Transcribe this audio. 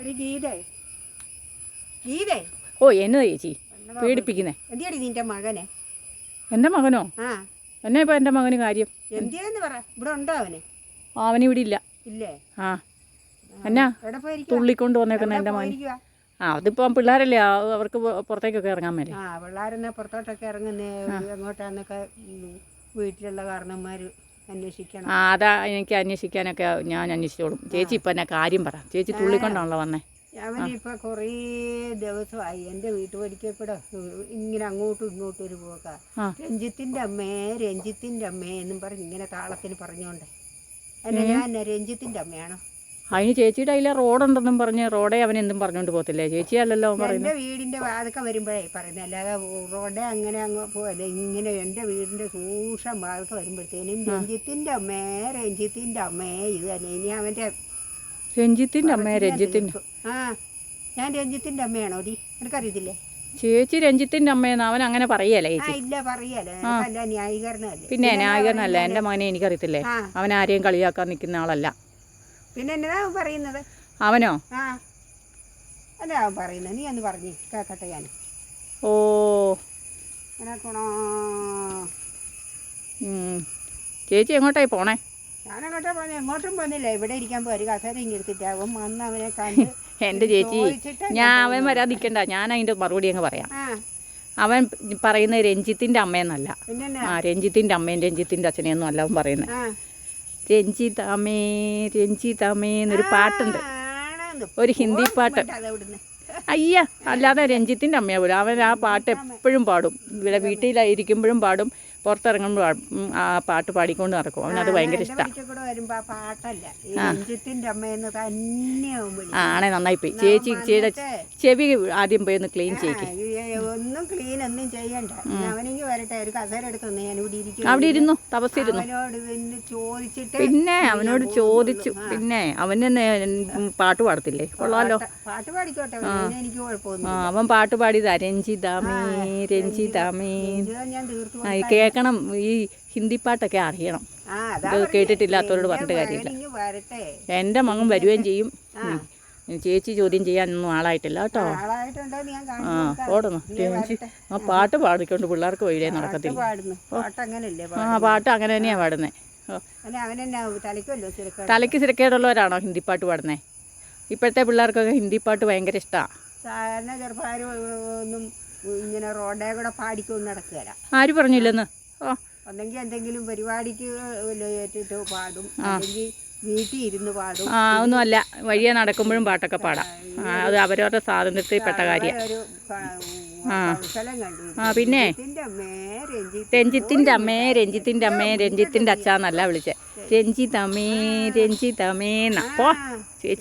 ഒരു ഗീതേ. ഗീതേ. ഓ എന്നതാ ചേച്ചി? പേടിപ്പിക്കുന്നേ. എന്തിയാടി നിന്റെ മകനെ? എന്റെ മകനോ? ആ. എന്നാ ഇപ്പോൾ എന്റെ മകന് കാര്യം? എന്തിയാന്ന് പറ? ഇവിടെ ഉണ്ടോ അവന്? അവനിവിടെ ഇല്ല. ഇല്ലേ? ആ. എന്നാ? എവിടെ പോയിരിക്കുവാ? തുള്ളിക്കൊണ്ട് വന്നേക്കുന്ന എന്റെ മകൻ? ആ അതിപ്പം പിള്ളേരല്ലേ? ആ, അവർക്ക് പു- പുറത്തേക്കൊക്കെ ഇറങ്ങാൻ മേലെ. ആ പിള്ളേരെന്നാ പുറത്തോട്ടൊക്കെ ഇറങ്ങുന്നേ? എങ്ങോട്ടാന്നൊക്കെ ഉം, വീട്ടിലുള്ള കാരണന്മാർ അന്വേഷിക്കണം. ആ അതാ എനിക്ക് അന്വേഷിക്കാനൊക്കെ ഞാൻ അന്വേഷിച്ചോളും ചേച്ചി ഇപ്പം എന്നാ കാര്യം പറ. ചേച്ചി തുള്ളിക്കൊണ്ടാണല്ലോ വന്നേ. അവനിപ്പോൾ കുറേ ദിവസമായി. എന്റെ വീട്ടുപടിക്കൽ കൂടെ ഇങ്ങനെ അങ്ങോട്ടും ഇങ്ങോട്ടും ഒരു പോക്ക. രഞ്ജിത്തിന്റെ രഞ്ജിത്തിന്റെ അമ്മേ രഞ്ജിത്തിന്റെ അമ്മേ എന്നും പറഞ്ഞ് ഇങ്ങനെ താളത്തിന് പറഞ്ഞോണ്ട്. അല്ല ഞാൻ രഞ്ജിത്തിന്റെ രഞ്ജിത്തിന്റെ അമ്മയാണോ? അതിന് ചേച്ചിയുടെ അതിലെ റോഡുണ്ടെന്നും പറഞ്ഞ് റോഡേ അവൻ എന്തും പറഞ്ഞുകൊണ്ട് പോകത്തില്ലേ? ചേച്ചി അല്ലല്ലോ പറയുന്നത്. വീടിന്റെ വാതൊക്കെ വരുമ്പോഴേ പറയുന്നത്. അല്ലാതെ റോഡേ അങ്ങനെ അങ്ങ് പോകല്ലേ ഇങ്ങനെ എന്റെ വീടിന്റെ സൂക്ഷം വാതൊക്കെ വരുമ്പോഴത്തേനും രഞ്ജിത്തിന്റെ അമ്മേ രഞ്ജിത്തിന്റെ അമ്മേ ഇത് തന്നെ. ഇനി അവന്റെ രഞ്ജിത്തിന്റെ അമ്മേ രഞ്ജിത്തിന്റെ. ആ ഞാൻ രഞ്ജിത്തിന്റെ അമ്മയാണോ ഡി? എനിക്കറിയത്തില്ലേ ചേച്ചി രഞ്ജിത്തിന്റെ അമ്മയെന്ന് അവൻ അങ്ങനെ പറയല്ലേ ആ ന്യായീകരണം അല്ല പിന്നെ എന്റെ മകനെ എനിക്കറിയത്തില്ലേ? അവൻ ആരെയും കളിയാക്കാൻ നിൽക്കുന്ന ആളല്ല. പിന്നെ എന്നതാ അവൻ പറയുന്നത്? അവനോ? ആ. അല്ല അവൻ പറയുന്നത്. നീ ഒന്ന് പറഞ്ഞു. കേക്കട്ടെ ഞാൻ. ഓ. എനക്കണോ. ചേച്ചി എങ്ങോട്ടായി പോണേ? ഞാനങ്ങോട്ടാ പോന്നെ? എങ്ങോട്ടും പോന്നില്ല. ഇവിടെ ഇരിക്കാൻ പോയി. കസേര അവൻ വന്ന് അവനെ കണ്ട് എന്റെ ചേച്ചി ഞാൻ അവൻ വരാതിരിക്കണ്ട ഞാൻ അതിന്റെ മറുപടി അങ്ങ് പറയാം. അവൻ പറയുന്നത് രഞ്ജിത്തിന്റെ അമ്മയെന്നല്ല. ആ രഞ്ജിത്തിന്റെ അമ്മയും രഞ്ജിത്തിന്റെ അച്ഛനെയൊന്നും അല്ല അവൻ പറയുന്നത്. രഞ്ജിതാമേ രഞ്ജിതാമേ എന്നൊരു പാട്ടുണ്ട്. ഒരു ഹിന്ദി പാട്ട്. അയ്യ അല്ലാതെ രഞ്ജിത്തിന്റെ അമ്മയാവൂല അവൻ ആ പാട്ട് എപ്പോഴും പാടും. ഇവിടെ വീട്ടിലായിരിക്കുമ്പോഴും പാടും. പുറത്തിറങ്ങുമ്പോൾ. ആ പാട്ട് പാടിക്കൊണ്ട് നടക്കും. അവനത് ഭയങ്കര ഇഷ്ടമാണ് ആണേ നന്നായി പോയി ചേച്ചി ചേച്ചിയുടെ ചെവി ആദ്യം പോയി ഒന്ന് ക്ലീൻ ചെയ്യിക്കും. ഒന്നും ക്ലീൻ ഒന്നും ചെയ്യണ്ട. അവനെങ്കിൽ വരട്ടെ ഒരു കസേര എടുത്തൊന്ന് ഞാൻ ഇവിടെ ഇരിക്കും അവിടെ ഇരുന്നു? തപസ്സിരുന്നു ചോദിച്ചിട്ട് പിന്നെ അവനോട് ചോദിച്ചു. പിന്നെ അവന് പാട്ട് പാടത്തില്ലേ? കൊള്ളാലോ. പാട്ട് പാടിക്കോട്ടെ എനിക്ക് ആ കുഴപ്പമൊന്നും അവൻ പാട്ട് പാടിയതാ. രഞ്ജിതാമേ രഞ്ജിതാമേ ഞാൻ തീർത്തു കേൾക്കണം ഈ ഹിന്ദി പാട്ടൊക്കെ അറിയണം. ഇത് കേട്ടിട്ടില്ലാത്തവരോട് പറഞ്ഞിട്ട് കാര്യമില്ല. എന്റെ മകൻ വരുകയും ചെയ്യും. ചേച്ചി ചോദ്യം ചെയ്യാനൊന്നും ആളായിട്ടില്ല കേട്ടോ. ആ ഓടുന്നു ആ പാട്ട് പാടിക്കൊണ്ട് പിള്ളേർക്ക് വഴിയേ നടക്കത്തില്ല. ആ പാട്ട് അങ്ങനെ തന്നെയാണ് പാടുന്നത് തലയ്ക്ക് സിരക്കേടുള്ളവരാണോ ഹിന്ദി പാട്ട് പാടുന്നത് ഇപ്പോഴത്തെ പിള്ളേർക്കൊക്കെ ഹിന്ദി പാട്ട് ഭയങ്കര ഇഷ്ടമാണ് സാധാരണ ചെറുപ്പക്കാർ ഒന്നും ഇങ്ങനെ റോഡേ കൂടെ പാടിക്കൊണ്ട് നടക്കുകയില്ല ആര് പറഞ്ഞില്ലെന്ന്? ഒന്നെങ്കിൽ എന്തെങ്കിലും പരിപാടിക്ക് ഏറ്റിട്ട് പാടും. അല്ലെങ്കിൽ വീട്ടിൽ ഇരുന്ന് പാടും. ആ ഒന്നുമല്ല. വഴിയെ നടക്കുമ്പോഴും പാട്ടൊക്കെ പാടാം. അത് അവരവരുടെ സ്വാതന്ത്ര്യത്തിൽപ്പെട്ട കാര്യം. ആ പിന്നെ? രഞ്ജിത്തിന്റെ അമ്മേ രഞ്ജിത്തിന്റെ രഞ്ജിത്തിന്റെ അമ്മേ രഞ്ജിത്തിന്റെ അമ്മേ രഞ്ജിത്തിന്റെ അച്ഛന്നല്ല വിളിച്ചേ. രഞ്ജിതമ്മേ രഞ്ജിതമ്മേന്നാ പോ. ചേച്ചി